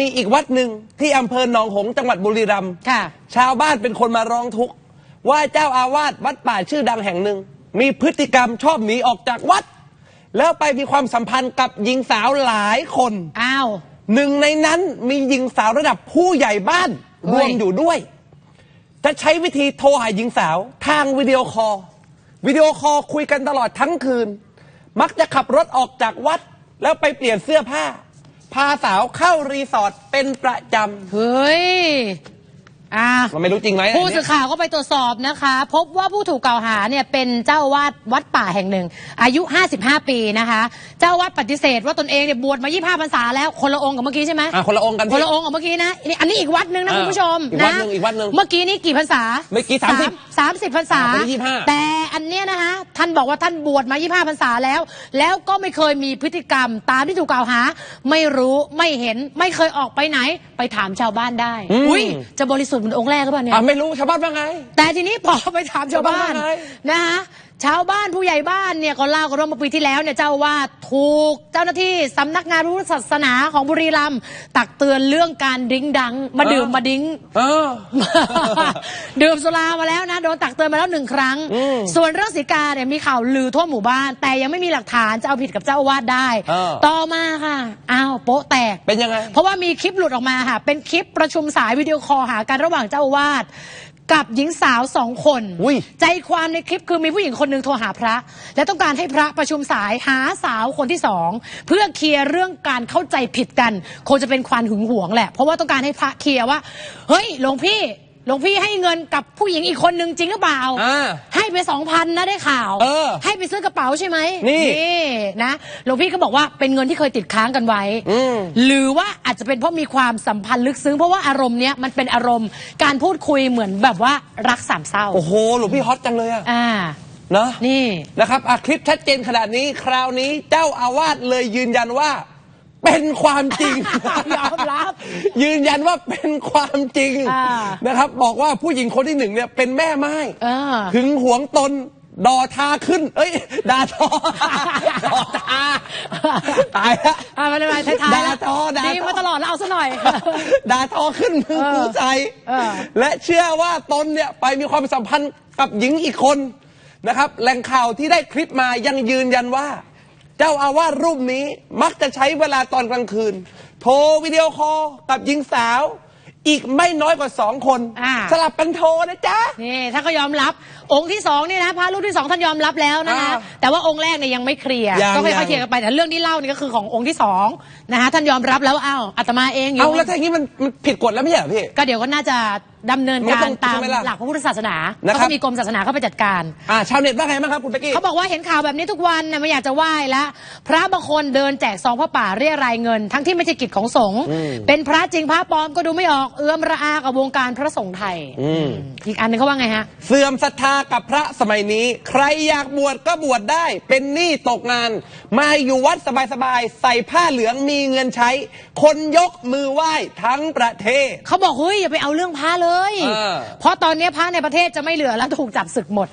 มีอีกวัดหนึ่งที่อำเภอหนองหงส์จังหวัดบุรีรัมย์ค่ะ ชาวบ้านเป็นคนมาร้องทุกข์ว่าเจ้าอาวาสวัดป่าชื่อดังแห่งหนึ่ง มีพฤติกรรมชอบหนีออกจากวัด แล้วไปมีความสัมพันธ์กับหญิงสาวหลายคน อ้าว หนึ่งในนั้นมีหญิงสาวระดับผู้ใหญ่บ้านเฮ้รย วมอยู่ด้วย จะใช้วิธีโทรหาหญิงสาว ทางวิดีโอคอลวิดีโอคอลคุยกันตลอดทั้งคืน มักจะขับรถออกจากวัด แล้วไปเปลี่ยนเสื้อผ้า พาสาวเข้ารีสอร์ทเป็นประจเฮ้ย อ่าำมันไม่รู้จริงไหมผู้อันสื่เนี้อยข่าวก็ไปตรวจสอบนะคะ พบว่าผู้ถูกกล่าวหาเนี่ยเป็นเจ้าอาวาดวัดป่าแห่งหนึ่ง อายุ 55 ปีนะคะ เจ้าอาวาดปฏิเสธว่าตนเองเนี่ยบวชมา 25พรรษาแล้วคนละองค์กับเมื่อกี้ใช่ไหมอะคนละองค์กันคพี่นละองค์กับเมื่อกี้นะนี่อันนี้อีกวัดหนึ่งนะอ่าคุณผู้ชมอีกวัดนะหนึ่งอีกวัดหนึ่งเมื่อกี้นี่กี่พรรษาเมื่อกี้30สามสิบพรรษาอ่าคนที่25แต่อันเนี้ยนะคะท่านบอกว่าท่านบวชมา 25พรรษาแล้ว แล้วก็ไม่เคยมีพฤติกรรมตามที่ถูกกล่าวหา ไม่รู้ไม่เห็นไม่เคยออกไปไหนไปถามชาวบ้านได้อืมอุ้ยจะบริสุทธิ์เหมือนองค์แรกหรือเปล่าเนี่ย อะไม่รู้ชาวบ้านว่าไง แต่ทีนี้พอไปถามชาวบ้านชาวบ้านว่าไง นะคะ ชาวบ้านผู้ใหญ่บ้านเนี่ยก็เล่ากันว่าเมื่อปีที่แล้วเนี่ยเจ้าอาวาดถูกเจ้าหน้าที่สำนักงานพระพุทธศาสนาของบุรีรัมย์ตักเตือนเรื่องการดิ้งดัง มาดื่มมาดิ้งเออ ดื่มสุรามาแล้วนะโดนตักเตือนมาแล้วหนึ่งครั้ง อืมส่วนเรื่องสีกาเนี่ยมีข่าวลือทั่วหมู่บ้าน แต่ยังไม่มีหลักฐานจะเอาผิดกับเจ้าอาวาสได้ เออ ต่อมาค่ะอ้าวโป๊ะแตก เป็นยังไง เพราะว่ามีคลิปหลุดออกมาค่ะ เป็นคลิปประชุมสายวิดีโอคอลหากันระหว่างเจ้าอาวาส กับหญิงสาวสองคน อุ้ยใจความในคลิปคือมีผู้หญิงคนหนึ่งโทรหาพระ และต้องการให้พระประชุมสายหาสาวคนที่สองเพื่อเคลียร์เรื่องการเข้าใจผิดกัน คงจะเป็นความหึงหวงแหละ เพราะว่าต้องการให้พระเคลียร์ว่า เฮ้ยหลวงพี่ หลวงพี่ให้เงินกับผู้หญิงอีกคนนึงจริงหรือเปล่า อ่า ให้ไปสองพันนะได้ข่าว เออให้ไปซื้อกระเป๋าใช่ไหมนี่ นะหลวงพี่ก็บอกว่าเป็นเงินที่เคยติดค้างกันไว้ อืม หรือว่าอาจจะเป็นเพราะมีความสัมพันธ์ลึกซึ้งเพราะว่าอารมณ์เนี้ยมันเป็นอารมณ์การพูดคุยเหมือนแบบว่ารักสามเศร้าโอ้โห หลวงพี่ฮอตจังเลยอะอ่า เนอะนี่ นะครับอะคลิปชัดเจนขนาดนี้ คราวนี้เจ้าอาวาสเลยยืนยันว่า เป็นความจริง ยอมรับ ยืนยันว่าเป็นความจริงอ่า นะครับ บอกว่าผู้หญิงคนที่หนึ่งเนี่ยเป็นแม่ไม้เออ หึงหวงตนดอทาขึ้น เอ้ยดาทอ ดอทาตายละ อ่ามาเลยมาท้ายๆด่าทอด่าทอดีมาตลอดแล้วเอาซะหน่อย ดาทอขึ้นมึงเออกูใจ เออ และเชื่อว่าตนเนี่ยไปมีความสัมพันธ์กับหญิงอีกคนนะครับแหล่งข่าวที่ได้คลิปมายังยืนยันว่า เจ้าอาวาสรูปนี้มักจะใช้เวลาตอนกลางคืน โทรวิดีโอคอลกับหญิงสาว อีกไม่น้อยกว่าสองคน อ่า สลับกันโทรนะจ๊ะ นี่ท่านก็ยอมรับ องค์ที่สองเนี่ยนะพระรูปที่สองท่านยอมรับแล้วนะคะอ่าแต่ว่าองค์แรกเนี่ยยังไม่เคลียร์ยังก็ค่ยัอยงๆเคลียร์กันไปแต่เรื่องที่เล่านี่ก็คือขององค์ที่สองนะคะท่านยอมรับแล้วว่าอ้าวอาตมาเองยู่เอาแล้วถ้าอย่างนี้มันมันผิดกฎแล้วไม่ใช่เหรอพี่ ก็เดี๋ยวก็น่าจะดำเนินมันกาต้รองตามใช่ไหมล่ะหลักพระพุทธศาสนานะครับเขาก็มีกรมศาสนาเข้าไปจัดการ อ่าชาวเน็ตว่าไงบ้างครับคุณเป๊กกี้ เขาบอกว่าเห็นข่าวแบบนี้ทุกวันน่ะไม่อยากจะไหว้แล้วพระบางคนเดินแจกซองพระป่าเรียรายเงิน ทั้งที่ไม่ใช่กิจของสงฆ์เป็นพระจริงพระปลอมก็ดูไม่ออกเอื้อมระอากับวงการพระสงฆ์ไทย อืม อีกอันหนึงเขาว่าไงฮะ เสื่อมศรัทธากับพระสมัยนี้ ใครอยากบวชก็บวชได้ เป็นหนี้ตกงาน มาอยู่วัดสบายๆ ใส่ผ้าเหลืองมีเงินใช้ คนยกมือไหว้ทั้งประเทศ เขาบอกเฮ้ยอย่าไปเอาเรื่องพระเลเลยเพราะตอนนี้พระในประเทศจะไม่เหลือแล้วถูกจับศึกหมด